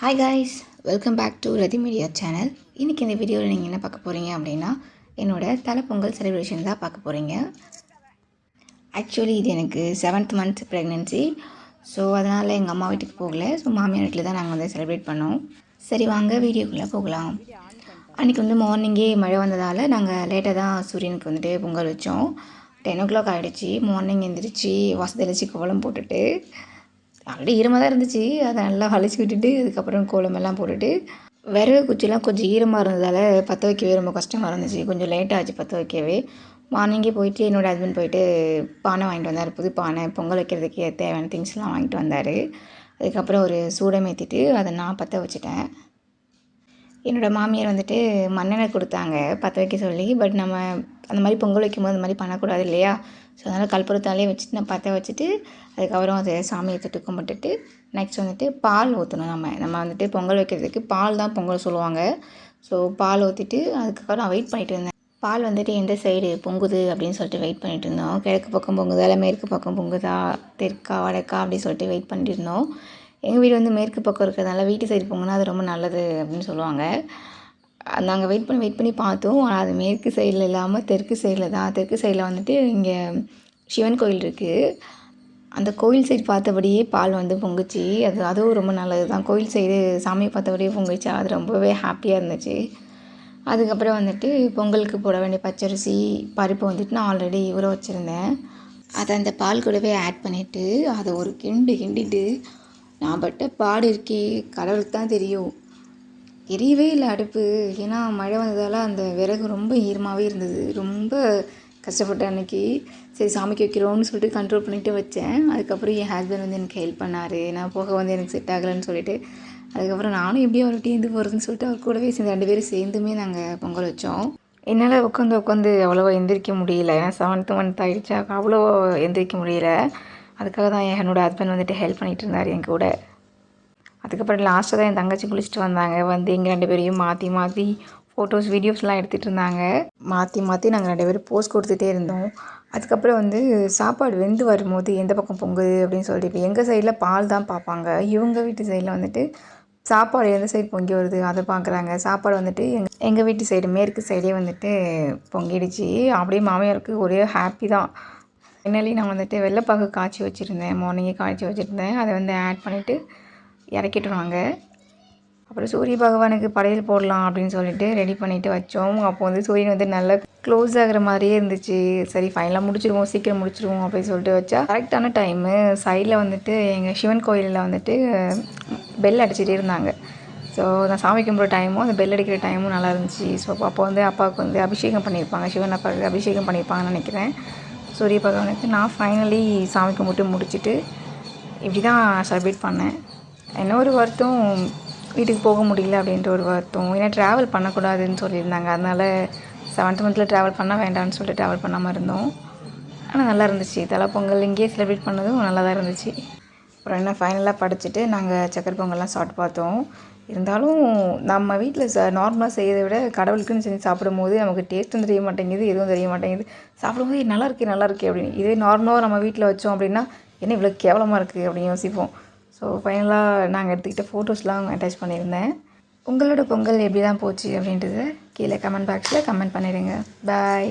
Hi guys welcome back to Rathi media channel இன்றைக்கி இந்த வீடியோவில் நீங்கள் என்ன பார்க்க போகிறீங்க அப்படின்னா என்னோட தலைப்பொங்கல் செலிப்ரேஷன் தான் பார்க்க போகிறீங்க ஆக்சுவலி இது எனக்கு செவன்த் மந்த் ப்ரெக்னென்சி ஸோ அதனால் எங்கள் அம்மா வீட்டுக்கு போகல. ஸோ மாமியார் வீட்டில் தான் நாங்கள் வந்து செலிப்ரேட் பண்ணோம். சரி வாங்க வீடியோக்குள்ளே போகலாம். அன்றைக்கி வந்து மார்னிங்கே மழை வந்ததால் நாங்கள் லேட்டாக தான் சூரியனுக்கு வந்துட்டு பொங்கல் வச்சோம். டென் ஓ கிளாக் ஆகிடுச்சி மார்னிங் எந்திரிச்சு வசதி தெளிச்சு கோலம் போட்டுட்டு ஆல்ரெடி ஈரமாக தான் இருந்துச்சு. அதை நல்லா வளைச்சி விட்டுட்டு அதுக்கப்புறம் கோலமெல்லாம் போட்டுட்டு விறகு குச்சிலாம் கொஞ்சம் ஈரமாக இருந்ததால் பற்ற வைக்கவே ரொம்ப கஷ்டமாக இருந்துச்சு. கொஞ்சம் லேட் ஆச்சு பற்ற வைக்கவே. மார்னிங்கே போயிட்டு என்னோடய ஹஸ்பண்ட் போயிட்டு பானை வாங்கிட்டு வந்தார். புது பானை பொங்கல் வைக்கிறதுக்கு தேவையான திங்ஸ்லாம் வாங்கிட்டு வந்தார். அதுக்கப்புறம் ஒரு சூடம் ஏற்றிட்டு அதை நான் பற்ற வச்சுட்டேன். என்னோடய மாமியார் வந்துட்டு மண்ணெண்ணெய் கொடுத்தாங்க பற்ற வைக்க சொல்லி. பட் நம்ம அந்த மாதிரி பொங்கல் வைக்கும்போது அந்த மாதிரி பண்ணக்கூடாது இல்லையா? ஸோ அதனால் கற்பூரத்தாலே வச்சுட்டு நான் பற்ற வச்சுட்டு அதுக்கப்புறம் அதை சாமியை தொட்டு கும்பிட்டுட்டு நெக்ஸ்ட் வந்துட்டு பால் ஊற்றணும் நம்ம. நம்ம வந்துட்டு பொங்கல் வைக்கிறதுக்கு பால் தான் பொங்கல் சொல்லுவாங்க. ஸோ பால் ஊற்றிட்டு அதுக்கப்புறம் நான் வெயிட் பண்ணிட்டு இருந்தேன். பால் வந்துட்டு எந்த சைடு பொங்குது அப்படின்னு சொல்லிட்டு வெயிட் பண்ணிட்டு இருந்தோம். கிழக்கு பக்கம் பொங்குதா இல்லை மேற்கு பக்கம் பொங்குதா? தெற்கா வடக்கா அப்படின்னு சொல்லிட்டு வெயிட் பண்ணிட்டு இருந்தோம். எங்கள் வீடு வந்து மேற்கு பக்கம் இருக்கிறதுனால வீட்டு சைடு பொங்குனா அது ரொம்ப நல்லது அப்படின்னு சொல்லுவாங்க. நாங்கள் வெயிட் பண்ணி வெயிட் பண்ணி பார்த்தோம். ஆனால் அது மேற்கு சைடில் இல்லாமல் தெற்கு சைடில் தான். தெற்கு சைடில் வந்துட்டு இங்கே சிவன் கோயில் இருக்குது அந்த கோயில் சைடு பார்த்தபடியே பால் வந்து பொங்குச்சு. அது அதுவும் ரொம்ப நல்லது தான். கோயில் சைடு சாமியை பார்த்தபடியே பொங்குச்சு. அது ரொம்பவே ஹாப்பியாக இருந்துச்சு. அதுக்கப்புறம் வந்துட்டு பொங்கலுக்கு போட வேண்டிய பச்சரிசி பருப்பு வந்துட்டு நான் ஆல்ரெடி ஊற வச்சுருந்தேன். அதை அந்த பால் கூடவே ஆட் பண்ணிவிட்டு அதை ஒரு கிண்டு கிண்டிட்டு நான் பட்ட பாடு இருக்கே. கடவுளுக்கு தான் தெரியும். எரியவே இல்லை அடுப்பு. ஏன்னா மழை வந்ததால் அந்த விறகு ரொம்ப ஈரமாகவே இருந்தது. ரொம்ப கஷ்டப்பட்டேன் அன்றைக்கி சரி சாமிக்கு வைக்கிறோம்னு சொல்லிட்டு கண்ட்ரோல் பண்ணிட்டு வச்சேன். அதுக்கப்புறம் என் ஹஸ்பண்ட் வந்து எனக்கு ஹெல்ப் பண்ணார். நான் போக வந்து எனக்கு செட் ஆகலைன்னு சொல்லிட்டு. அதுக்கப்புறம் நானும் எப்படியும் அவர் டீந்து போகிறதுன்னு சொல்லிட்டு அவர் கூடவே சேர்ந்து ரெண்டு பேரும் சேர்ந்துமே நாங்கள் பொங்கல் வச்சோம். என்னால் உட்காந்து உட்காந்து அவ்வளோவா எந்திரிக்க முடியல. ஏன்னா செவன்த்து மந்த் ஆகிடுச்சா அவ்வளோ எந்திரிக்க முடியல. அதுக்காக தான் என்னோடய ஹஸ்பண்ட் வந்துட்டு ஹெல்ப் பண்ணிகிட்டு இருந்தார் என் கூட. அதுக்கப்புறம் லாஸ்ட்டாக தான் என் தங்கச்சி குளிச்சுட்டு வந்தாங்க. வந்து எங்கள் ரெண்டு பேரையும் மாற்றி மாற்றி ஃபோட்டோஸ் வீடியோஸ்லாம் எடுத்துகிட்டு இருந்தாங்க. மாற்றி மாற்றி நாங்கள் ரெண்டு பேரும் போஸ்ட் கொடுத்துட்டே இருந்தோம். அதுக்கப்புறம் வந்து சாப்பாடு வெந்து வரும்போது எந்த பக்கம் பொங்குது அப்படின்னு சொல்லிட்டு இப்போ எங்கள் சைடில் பால் தான் பார்ப்பாங்க. இவங்க வீட்டு சைடில் வந்துட்டு சாப்பாடு எந்த சைடு பொங்கி வருது அதை பார்க்குறாங்க. சாப்பாடு வந்துட்டு எங்கள் எங்கள் வீட்டு சைடு மேற்கு சைடே வந்துட்டு பொங்கிடுச்சு. அப்படியே மாமியாருக்கு ஒரே ஹாப்பி தான். ஃபைனலி நான் வந்துட்டு வெள்ளைப்பாக்கு காய்ச்சி வச்சுருந்தேன். மார்னிங்கே காய்ச்சி வச்சுருந்தேன். அதை வந்து ஆட் பண்ணிவிட்டு இறக்கிட்டுருவாங்க. அப்புறம் சூரிய பகவானுக்கு படையல் போடலாம் அப்படின்னு சொல்லிட்டு ரெடி பண்ணிவிட்டு வச்சோம். அப்போ வந்து சூரியன் வந்து நல்லா க்ளோஸ் ஆகிற மாதிரியே இருந்துச்சு. சரி ஃபைனலாக முடிச்சிருவோம் சீக்கிரம் முடிச்சிருவோம் அப்படின்னு சொல்லிட்டு வச்சா கரெக்டான டைமு சைடில் வந்துட்டு எங்கள் சிவன் கோயிலில் வந்துட்டு பெல் அடிச்சுட்டே இருந்தாங்க. ஸோ நான் சாமி கும்பிட்ற டைமும் அந்த பெல் அடிக்கிற டைமும் நல்லா இருந்துச்சு. ஸோ அப்போ வந்து அப்பாவுக்கு வந்து அபிஷேகம் பண்ணியிருப்பாங்க. சிவன் அப்பாவுக்கு அபிஷேகம் பண்ணியிருப்பாங்கன்னு நினைக்கிறேன். சூரிய பகவானுக்கு நான் ஃபைனலி சாமி கும்பிட்டு முடிச்சுட்டு இப்படி தான் செலிப்ரேட் பண்ணேன். என்ன ஒரு வருத்தம்? வீட்டுக்கு போக முடியல அப்படின்ற ஒரு வருத்தம். ஏன்னா ட்ராவல் பண்ணக்கூடாதுன்னு சொல்லியிருந்தாங்க. அதனால் செவன்த் மந்தில் ட்ராவல் பண்ணால் வேண்டாம்னு சொல்லிட்டு ட்ராவல் பண்ணாமல் இருந்தோம். ஆனால் நல்லா இருந்துச்சு. தலை பொங்கல் இங்கேயே செலிப்ரேட் பண்ணதும் நல்லா தான் இருந்துச்சு. அப்புறம் என்ன ஃபைனலாக படிச்சுட்டு நாங்கள் சக்கரை பொங்கல்லாம் சாப்பிட்டு பார்த்தோம். இருந்தாலும் நம்ம வீட்டில் ச நார்மலாக செய்கிறத விட கடவுளுக்குன்னு செஞ்சு சாப்பிடும்போது நமக்கு டேஸ்ட்டும் தெரிய மாட்டேங்குது எதுவும் தெரிய மாட்டேங்குது. சாப்பிடும்போது நல்லா இருக்கே நல்லா இருக்கே அப்படின்னு. இதே நார்மலாக நம்ம வீட்டில் வச்சோம் அப்படின்னா என்ன இவ்வளோ கேவலமாக இருக்குது அப்படின்னு யோசிப்போம். ஸோ ஃபைனலாக நாங்கள் எடுத்துக்கிட்ட ஃபோட்டோஸ்லாம் அட்டாச் பண்ணியிருந்தேன். உங்களோட பொங்கல் எப்படி தான் போச்சு அப்படின்றது கீழே கமெண்ட் பாக்ஸில் கமெண்ட் பண்ணிடுங்க. பாய்